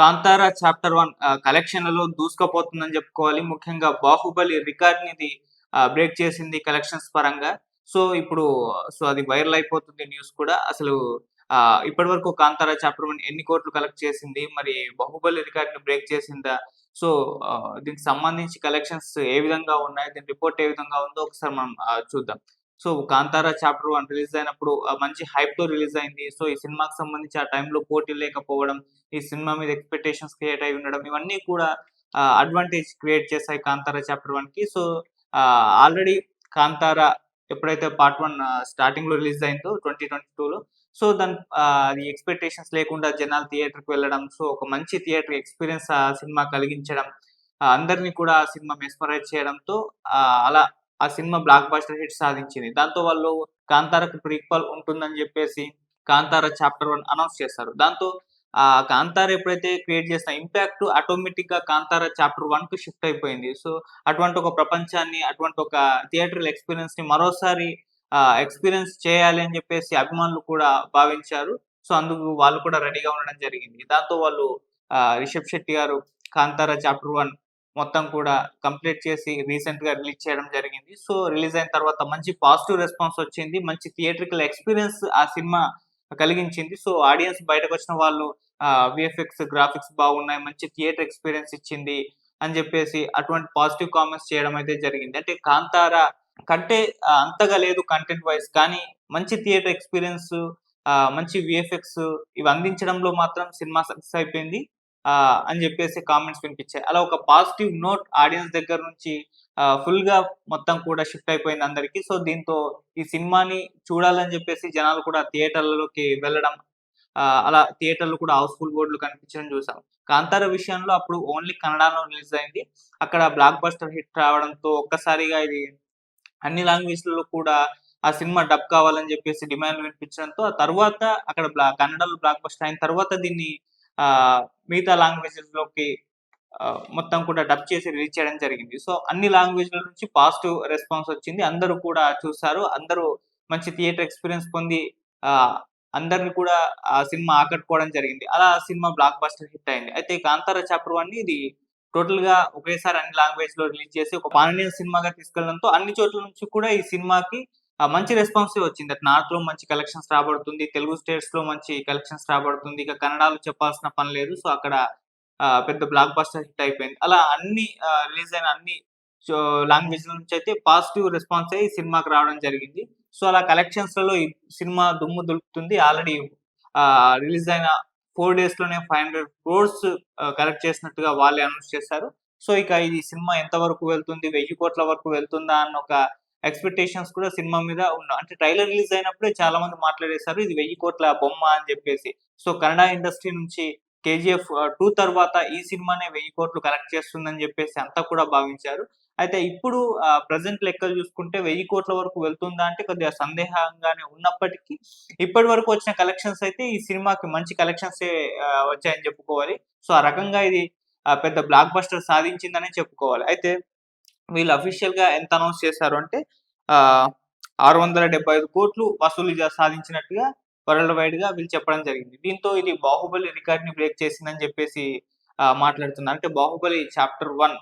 Kantara chapter one కలెక్షన్లలో దూసుకుపోతుందని చెప్పుకోవాలి. ముఖ్యంగా బాహుబలి రికార్డ్ ఇది బ్రేక్ చేసింది కలెక్షన్స్ పరంగా. సో ఇప్పుడు సో అది వైరల్ అయిపోతుంది న్యూస్ కూడా. అసలు ఇప్పటి వరకు కాంతారా చాప్టర్ వన్ ఎన్ని కోట్లు కలెక్ట్ చేసింది? మరి బాహుబలి రికార్డ్ని బ్రేక్ చేసిందా? సో దీనికి సంబంధించి కలెక్షన్స్ ఏ విధంగా ఉన్నాయి? దీని రిపోర్ట్ ఏ విధంగా ఉందో ఒకసారి మనం చూద్దాం. So Kantara chapter one release అయినప్పుడు మంచి హైప్తో రిలీజ్ అయింది. సో ఈ సినిమాకి సంబంధించి ఆ టైంలో పోటీ లేకపోవడం ఈ సినిమా మీద ఎక్స్పెక్టేషన్స్ క్రియేట్ అయి ఉండడం ఇవన్నీ కూడా అడ్వాంటేజ్ క్రియేట్ చేశాయి కాంతారా చాప్టర్ వన్కి. సో ఆల్రెడీ కాంతారా ఎప్పుడైతే పార్ట్ వన్ స్టార్టింగ్లో రిలీజ్ అయిందో ట్వంటీ ట్వంటీ టూలో. సో దాని అది ఎక్స్పెక్టేషన్స్ లేకుండా జనాలు థియేటర్కి వెళ్ళడం సో ఒక మంచి థియేటర్ ఎక్స్పీరియన్స్ ఆ సినిమా కలిగించడం అందరినీ కూడా ఆ సినిమా మెస్మరైజ్ చేయడంతో ఆ, అలా ఆ సినిమా బ్లాక్ బస్టర్ హిట్ సాధించింది. దాంతో వాళ్ళు కాంతారకు ప్రీక్వల్ ఉంటుందని చెప్పేసి కాంతార చాప్టర్ వన్ అనౌన్స్ చేస్తారు. దాంతో ఆ కాంతార ఎప్పుడైతే క్రియేట్ చేసిన ఇంపాక్ట్ ఆటోమేటిక్గా కాంతార చాప్టర్ వన్కు షిఫ్ట్ అయిపోయింది. సో అటువంటి ఒక ప్రపంచాన్ని అటువంటి ఒక థియేటర్ ఎక్స్పీరియన్స్ని మరోసారి ఎక్స్పీరియన్స్ చేయాలి అని చెప్పేసి అభిమానులు కూడా భావించారు. సో అందుకు వాళ్ళు కూడా రెడీగా ఉండడం జరిగింది. దాంతో వాళ్ళు ఆ, రిషబ్ శెట్టి గారు కాంతార చాప్టర్ వన్ మొత్తం కూడా కంప్లీట్ చేసి రీసెంట్గా రిలీజ్ చేయడం జరిగింది. సో రిలీజ్ అయిన తర్వాత మంచి పాజిటివ్ రెస్పాన్స్ వచ్చింది. మంచి థియేట్రికల్ ఎక్స్పీరియన్స్ ఆ సినిమా కలిగించింది. సో ఆడియన్స్ బయటకు వచ్చిన వాళ్ళు విఎఫ్ఎక్స్ గ్రాఫిక్స్ బాగున్నాయి మంచి థియేటర్ ఎక్స్పీరియన్స్ ఇచ్చింది అని చెప్పేసి అటువంటి పాజిటివ్ కామెంట్స్ చేయడం అయితే జరిగింది. అంటే కాంతార కంటే అంతగా లేదు కంటెంట్ వైజ్ కానీ మంచి థియేటర్ ఎక్స్పీరియన్స్ మంచి విఎఫ్ఎక్స్ ఇవి అందించడంలో మాత్రం సినిమా సక్సెస్ అయిపోయింది. అని చెప్పేసి కామెంట్స్ వినిపించాయి. అలా ఒక పాజిటివ్ నోట్ ఆడియన్స్ దగ్గర నుంచి ఫుల్గా మొత్తం కూడా షిఫ్ట్ అయిపోయింది అందరికి. సో దీంతో ఈ సినిమాని చూడాలని చెప్పేసి జనాలు కూడా థియేటర్లలోకి వెళ్ళడం అలా థియేటర్లు కూడా హౌస్ఫుల్ బోర్డులు కనిపించడం చూసాం. కాంతార విషయంలో అప్పుడు ఓన్లీ కన్నడలో రిలీజ్ అయింది. అక్కడ బ్లాక్ బస్టర్ హిట్ రావడంతో ఒక్కసారిగా ఇది అన్ని లాంగ్వేజ్లలో కూడా ఆ సినిమా డబ్ కావాలని చెప్పేసి డిమాండ్ వినిపించడంతో ఆ తర్వాత అక్కడ బ్లా కన్నడలో బ్లాక్ బస్టర్ అయిన తర్వాత దీన్ని మిగతా లాంగ్వేజెస్లోకి మొత్తం కూడా డబ్ చేసి రిలీజ్ చేయడం జరిగింది. సో అన్ని లాంగ్వేజ్ల నుంచి పాజిటివ్ రెస్పాన్స్ వచ్చింది. అందరూ కూడా చూసారు. అందరూ మంచి థియేటర్ ఎక్స్పీరియన్స్ పొంది ఆ అందరిని కూడా ఆ సినిమా ఆకట్టుకోవడం జరిగింది. అలా ఆ సినిమా బ్లాక్ బస్టర్ హిట్ అయింది. అయితే కాంతార చాప్టర్ వన్ ఇది టోటల్గా ఒకేసారి అన్ని లాంగ్వేజ్లో రిలీజ్ చేసి ఒక పాననీయ సినిమాగా తీసుకెళ్ళడంతో అన్ని చోట్ల నుంచి కూడా ఈ సినిమాకి మంచి రెస్పాన్స్ వచ్చింది. అట్ నార్త్లో మంచి కలెక్షన్స్ రాబడుతుంది. తెలుగు స్టేట్స్లో మంచి కలెక్షన్స్ రాబడుతుంది. ఇక కన్నడలో చెప్పాల్సిన పని లేదు. సో అక్కడ పెద్ద బ్లాక్ బస్టర్ హిట్ అయిపోయింది. అలా అన్ని రిలీజ్ అయిన అన్ని లాంగ్వేజ్ నుంచి అయితే పాజిటివ్ రెస్పాన్స్ అయ్యి సినిమాకి రావడం జరిగింది. సో అలా కలెక్షన్స్లలో ఈ సినిమా దుమ్ము దులుపుతుంది. ఆల్రెడీ రిలీజ్ అయిన ఫోర్ డేస్లోనే ఫైవ్ హండ్రెడ్ క్రోర్స్ కలెక్ట్ చేసినట్టుగా వాళ్ళే అనౌన్స్ చేశారు. సో ఇక ఇది సినిమా ఎంత వరకు వెళ్తుంది? వెయ్యి కోట్ల వరకు వెళ్తుందా? అన్న ఒక ఎక్స్పెక్టేషన్స్ కూడా సినిమా మీద ఉన్న అంటే ట్రైలర్ రిలీజ్ అయినప్పుడే చాలా మంది మాట్లాడేశారు ఇది వెయ్యి కోట్ల బొమ్మ అని చెప్పేసి. సో కన్నడ ఇండస్ట్రీ నుంచి కేజీఎఫ్ టూ తర్వాత ఈ సినిమానే వెయ్యి కోట్లు కలెక్ట్ చేస్తుందని చెప్పేసి అంతా కూడా భావించారు. అయితే ఇప్పుడు ప్రజెంట్ లెక్కలు చూసుకుంటే వెయ్యి కోట్ల వరకు వెళ్తుందా అంటే కొద్దిగా సందేహంగానే ఉన్నప్పటికీ ఇప్పటి వరకు వచ్చిన కలెక్షన్స్ అయితే ఈ సినిమాకి మంచి కలెక్షన్స్ వచ్చాయని చెప్పుకోవాలి. సో ఆ రకంగా ఇది పెద్ద బ్లాక్ బస్టర్ సాధించిందనే చెప్పుకోవాలి. అయితే వీళ్ళు అఫీషియల్గా ఎంత అనౌన్స్ చేశారు అంటే ఆ ఆరు వందల డెబ్బై ఐదు కోట్లు వసూలు సాధించినట్టుగా వరల్డ్ వైడ్గా వీళ్ళు చెప్పడం జరిగింది. దీంతో ఇది బాహుబలి రికార్డ్ని బ్రేక్ చేసిందని చెప్పేసి మాట్లాడుతున్నారు. అంటే Baahubali chapter one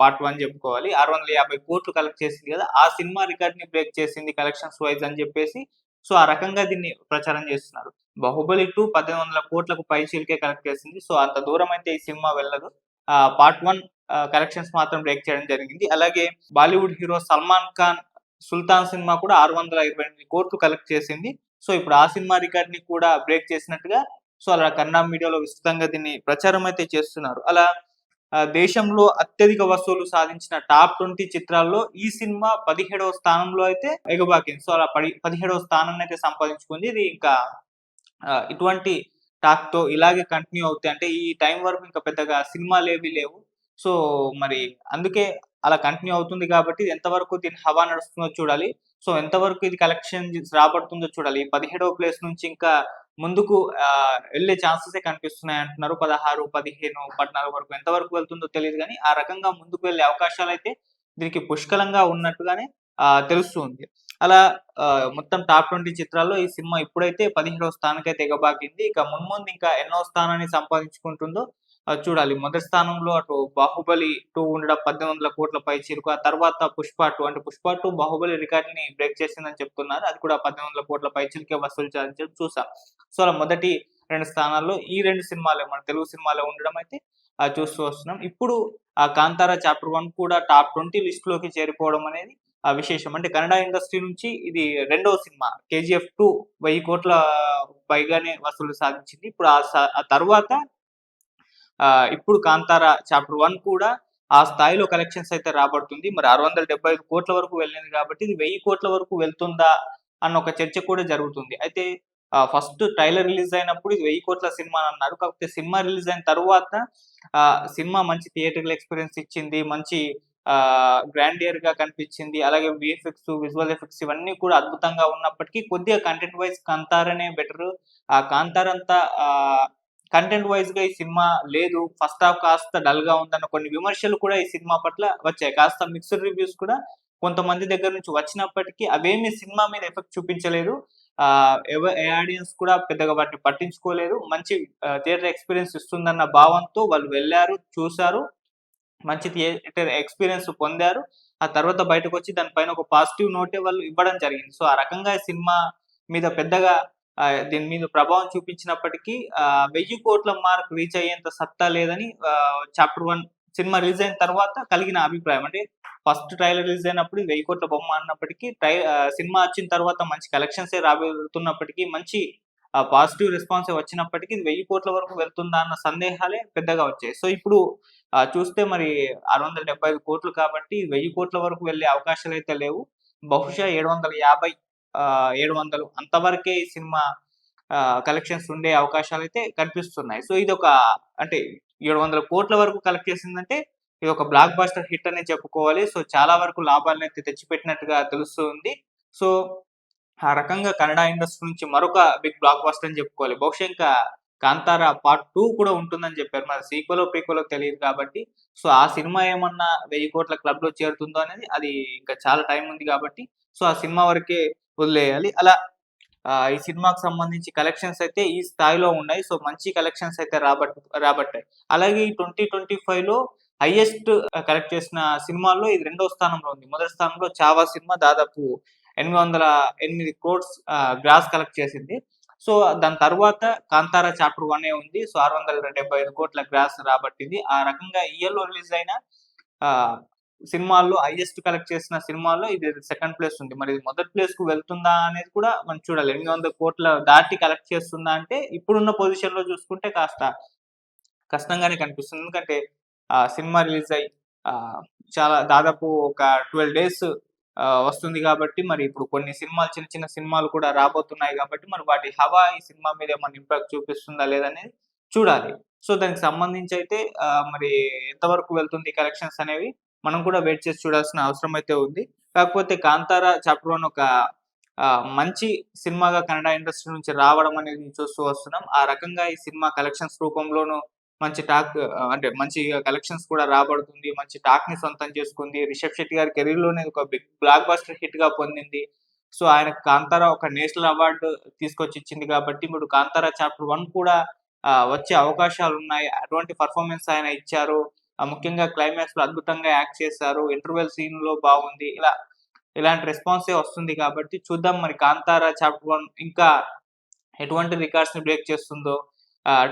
part one చెప్పుకోవాలి. ఆరు వందల యాభై కోట్లు కలెక్ట్ చేసింది కదా ఆ సినిమా రికార్డ్ని బ్రేక్ చేసింది కలెక్షన్స్ వైజ్ అని చెప్పేసి సో ఆ రకంగా దీన్ని ప్రచారం చేస్తున్నారు. బాహుబలి టూ పద్దెనిమిది వందల కోట్లకు పైచీలకే కలెక్ట్ చేసింది. సో అంత దూరం అయితే ఈ సినిమా వెళ్ళదు. పార్ట్ వన్ కలెక్షన్స్ మాత్రం బ్రేక్ చేయడం జరిగింది. అలాగే బాలీవుడ్ హీరో సల్మాన్ ఖాన్ సుల్తాన్ సినిమా కూడా ఆరు వందల ఇరవై ఎనిమిది కోట్లు కలెక్ట్ చేసింది. సో ఇప్పుడు ఆ సినిమా రికార్డ్ని కూడా బ్రేక్ చేసినట్టుగా సో అలా కన్నడ మీడియాలో విస్తృతంగా దీన్ని ప్రచారం అయితే చేస్తున్నారు. అలా దేశంలో అత్యధిక వసూలు సాధించిన టాప్ ట్వంటీ చిత్రాల్లో ఈ సినిమా పదిహేడవ స్థానంలో అయితే ఎగబాకింది. సో అలా పది పదిహేడవ స్థానాన్ని అయితే సంపాదించుకుంది. ఇది ఇంకా ఇటువంటి టాక్తో ఇలాగే కంటిన్యూ అవుతాయి. అంటే ఈ టైం వరకు ఇంకా పెద్దగా సినిమాలు ఏవి లేవు. సో మరి అందుకే అలా కంటిన్యూ అవుతుంది కాబట్టి ఇది ఎంతవరకు దీని హవా నడుస్తుందో చూడాలి. సో ఎంతవరకు ఇది కలెక్షన్ రాబడుతుందో చూడాలి. పదిహేడవ ప్లేస్ నుంచి ఇంకా ముందుకు ఆ, వెళ్ళే ఛాన్సెస్ కనిపిస్తున్నాయి అంటున్నారు. పదహారు పదిహేను పద్నాలుగు వరకు ఎంతవరకు వెళ్తుందో తెలియదు కానీ ఆ రకంగా ముందుకు వెళ్ళే అవకాశాలు అయితే దీనికి పుష్కలంగా ఉన్నట్టుగానే ఆ, తెలుస్తుంది అలా మొత్తం టాప్ ట్వంటీ చిత్రాల్లో ఈ సినిమా ఇప్పుడైతే పదిహేడవ స్థానానికి అయితే ఎగబాకింది. ఇక మున్ముందు ఇంకా ఎన్నో స్థానాన్ని సంపాదించుకుంటుందో చూడాలి. మొదటి స్థానంలో అటు బాహుబలి టూ ఉండడం పద్దెనిమిది వందల కోట్ల పై చిరుకు ఆ తర్వాత పుష్ప టూ. అంటే పుష్ప టూ బాహుబలి రికార్డుని బ్రేక్ చేసిందని చెప్తున్నారు. అది కూడా పద్దెనిమిది వందల కోట్ల పై చిరుకే వసూలు చేయాలని చెప్పి చూసాం సో అలా మొదటి రెండు స్థానాల్లో ఈ రెండు సినిమాలే మన తెలుగు సినిమాలే ఉండడం అయితే చూస్తూ వస్తున్నాం. ఇప్పుడు ఆ కాంతారా చాప్టర్ వన్ కూడా టాప్ ట్వంటీ లిస్ట్లోకి చేరిపోవడం అనేది ఆ విశేషం. అంటే కన్నడ ఇండస్ట్రీ నుంచి ఇది రెండవ సినిమా. కేజీఎఫ్ టూ వెయ్యి కోట్ల పైగానే వసూలు సాధించింది. ఇప్పుడు ఆ ఆ తర్వాత ఇప్పుడు కాంతార చాప్టర్ వన్ కూడా ఆ స్థాయిలో కలెక్షన్స్ అయితే రాబడుతుంది. మరి ఆరు వందల డెబ్బై ఐదు కోట్ల వరకు వెళ్ళింది కాబట్టి ఇది వెయ్యి కోట్ల వరకు వెళ్తుందా అన్న ఒక చర్చ కూడా జరుగుతుంది. అయితే ఫస్ట్ ట్రైలర్ రిలీజ్ అయినప్పుడు ఇది వెయ్యి కోట్ల సినిమా అని అన్నారు. కాకపోతే సినిమా రిలీజ్ అయిన తర్వాత ఆ సినిమా మంచి థియేటర్ల ఎక్స్పీరియన్స్ ఇచ్చింది. మంచి ఆ గ్రాండియర్గా కనిపించింది. అలాగే విఎఫ్ఎక్స్ విజువల్ ఎఫెక్ట్స్ ఇవన్నీ కూడా అద్భుతంగా ఉన్నప్పటికీ కొద్దిగా కంటెంట్ వైజ్ కాంతారనే బెటర్ ఆ కాంతార్ అంతా ఆ కంటెంట్ వైజ్గా ఈ సినిమా లేదు. ఫస్ట్ హాఫ్ కాస్త డల్గా ఉందన్న కొన్ని విమర్శలు కూడా ఈ సినిమా పట్ల వచ్చాయి. కాస్త మిక్స్డ్ రివ్యూస్ కూడా కొంతమంది దగ్గర నుంచి వచ్చినప్పటికీ అవేమి సినిమా మీద ఎఫెక్ట్ చూపించలేదు. ఆ ఎవ- ఏ ఆడియన్స్ కూడా పెద్దగా వాటిని పట్టించుకోలేదు. మంచి థియేటర్ ఎక్స్పీరియన్స్ ఇస్తుందన్న భావంతో వాళ్ళు వెళ్ళారు చూశారు. మంచి థియేటర్ ఎక్స్పీరియన్స్ పొందారు. ఆ తర్వాత బయటకు వచ్చి దానిపైన ఒక పాజిటివ్ నోటే వాళ్ళు ఇవ్వడం జరిగింది. సో ఆ రకంగా ఈ సినిమా మీద పెద్దగా దీని మీద ప్రభావం చూపించినప్పటికీ ఆ, వెయ్యి కోట్ల మార్క్ రీచ్ అయ్యేంత సత్తా లేదని చాప్టర్ వన్ సినిమా రిలీజ్ అయిన తర్వాత కలిగిన అభిప్రాయం. అంటే ఫస్ట్ ట్రైలర్ రిలీజ్ అయినప్పుడు వెయ్యి కోట్ల బొమ్మ అన్నప్పటికీ ట్రై సినిమా వచ్చిన తర్వాత మంచి కలెక్షన్స్ రాబోతున్నప్పటికీ మంచి పాజిటివ్ రెస్పాన్స్ వచ్చినప్పటికీ ఇది వెయ్యి కోట్ల వరకు వెళ్తుందా అన్న సందేహాలే పెద్దగా వచ్చాయి. సో ఇప్పుడు చూస్తే మరి ఆరు వందల డెబ్బై ఐదు కోట్లు కాబట్టి వెయ్యి కోట్ల వరకు వెళ్ళే అవకాశాలు అయితే లేవు. బహుశా ఏడు వందల యాభై ఏడు వందలు అంతవరకే ఈ సినిమా కలెక్షన్స్ ఉండే అవకాశాలు అయితే కనిపిస్తున్నాయి. సో ఇది ఒక అంటే ఏడు వందల కోట్ల వరకు కలెక్ట్ చేసిందంటే ఇది ఒక బ్లాక్ బాస్టర్ హిట్ అనే చెప్పుకోవాలి. సో చాలా వరకు లాభాలను అయితే తెచ్చిపెట్టినట్టుగా తెలుస్తుంది. సో ఆ రకంగా కన్నడ ఇండస్ట్రీ నుంచి మరొక బిగ్ బ్లాక్ బాస్టర్ అని చెప్పుకోవాలి. బహుశా ఇంకా కాంతారా పార్ట్ టూ కూడా ఉంటుందని చెప్పారు. మరి సీక్వలో పీక్వలో తెలియదు కాబట్టి. సో ఆ సినిమా ఏమన్నా వెయ్యి కోట్ల క్లబ్లో చేరుతుందో అనేది అది ఇంకా చాలా టైం ఉంది కాబట్టి. సో ఆ సినిమా వరకే వదిలేయాలి. అలా ఆ, ఈ సినిమాకు సంబంధించి కలెక్షన్స్ అయితే ఈ స్థాయిలో ఉన్నాయి. సో మంచి కలెక్షన్స్ అయితే రాబట్ రాబట్టాయి. అలాగే ఈ ట్వంటీ ట్వంటీ ఫైవ్లో హైయెస్ట్ కలెక్ట్ చేసిన సినిమాల్లో ఇది రెండో స్థానంలో ఉంది. మొదటి స్థానంలో చావా సినిమా దాదాపు ఎనిమిది వందల ఎనిమిది కోట్స్ గ్రాస్ కలెక్ట్ చేసింది. సో దాని తర్వాత కాంతారా చాప్టర్ వన్ ఏ ఉంది. సో ఆరు వందల డెబ్బై ఐదు కోట్ల గ్రాస్ రాబట్టింది. ఆ రకంగా ఇయర్లో రిలీజ్ అయిన ఆ, సినిమాల్లో హైయెస్ట్ కలెక్ట్ చేసిన సినిమాల్లో ఇది సెకండ్ ప్లేస్ ఉంది. మరి మొదటి ప్లేస్కు వెళ్తుందా అనేది కూడా మనం చూడాలి. ఎనిమిది వందల కోట్ల దాటి కలెక్ట్ చేస్తుందా అంటే ఇప్పుడున్న పొజిషన్లో చూసుకుంటే కాస్త కష్టంగానే కనిపిస్తుంది. ఎందుకంటే ఆ సినిమా రిలీజ్ అయ్యి ఆ, చాలా దాదాపు ఒక ట్వెల్వ్ డేస్ వస్తుంది కాబట్టి మరి ఇప్పుడు కొన్ని సినిమాలు చిన్న చిన్న సినిమాలు కూడా రాబోతున్నాయి కాబట్టి మరి వాటి హవా ఈ సినిమా మీద ఏమైనా ఇంపాక్ట్ చూపిస్తుందా లేదనేది చూడాలి. సో దానికి సంబంధించి అయితే మరి ఎంతవరకు వెళ్తుంది కలెక్షన్స్ అనేవి మనం కూడా వెయిట్ చేసి చూడాల్సిన అవసరం అయితే ఉంది. కాకపోతే కాంతార చాప్టర్ వన్ ఒక మంచి సినిమాగా కన్నడ ఇండస్ట్రీ నుంచి రావడం అనేది చూస్తూ వస్తున్నాం. ఆ రకంగా ఈ సినిమా కలెక్షన్స్ రూపంలోనూ మంచి టాక్ అంటే మంచి కలెక్షన్స్ కూడా రాబడుతుంది. మంచి టాక్ని సొంతం చేసుకుంది. రిషబ్ శెట్టి గారి కెరీర్లోనే ఒక బిగ్ బ్లాక్ బస్టర్ హిట్గా పొందింది. సో ఆయన కాంతారా ఒక నేషనల్ అవార్డు తీసుకొచ్చి ఇచ్చింది కాబట్టి ఇప్పుడు కాంతారా చాప్టర్ వన్ కూడా వచ్చే అవకాశాలు ఉన్నాయి అటువంటి పర్ఫార్మెన్స్ ఆయన ఇచ్చారు. ముఖ్యంగా క్లైమాక్స్లో అద్భుతంగా యాక్ట్ చేశారు. ఇంటర్వెల్ సీన్లో బాగుంది. ఇలా ఇలాంటి రెస్పాన్సే వస్తుంది కాబట్టి చూద్దాం మరి కాంతారా చాప్టర్ వన్ ఇంకా ఎటువంటి రికార్డ్స్ని బ్రేక్ చేస్తుందో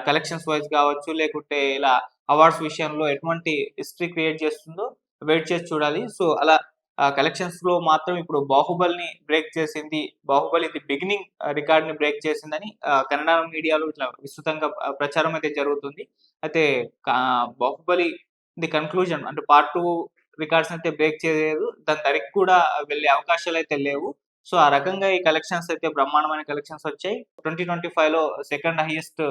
కలెక్షన్స్ వైజ్ కావచ్చు లేకుంటే ఇలా అవార్డ్స్ విషయంలో ఎటువంటి హిస్టరీ క్రియేట్ చేస్తుందో వెయిట్ చేసి చూడాలి. సో అలా కలెక్షన్స్లో మాత్రం ఇప్పుడు బాహుబలిని బ్రేక్ చేసింది బాహుబలి ది బిగినింగ్ రికార్డ్ని బ్రేక్ చేసిందని కన్నడ మీడియాలో ఇట్లా విస్తృతంగా ప్రచారం అయితే జరుగుతుంది. అయితే బాహుబలి ది కన్క్లూజన్. అంటే పార్ట్ టూ రికార్డ్స్ అయితే బ్రేక్ చేయలేదు. దాని ధరకు కూడా వెళ్ళే అవకాశాలు అయితే లేవు. సో ఆ రకంగా ఈ కలెక్షన్స్ అయితే బ్రహ్మాండమైన కలెక్షన్స్ వచ్చాయి. ట్వంటీ ట్వంటీ ఫైవ్లో సెకండ్ హైయెస్ట్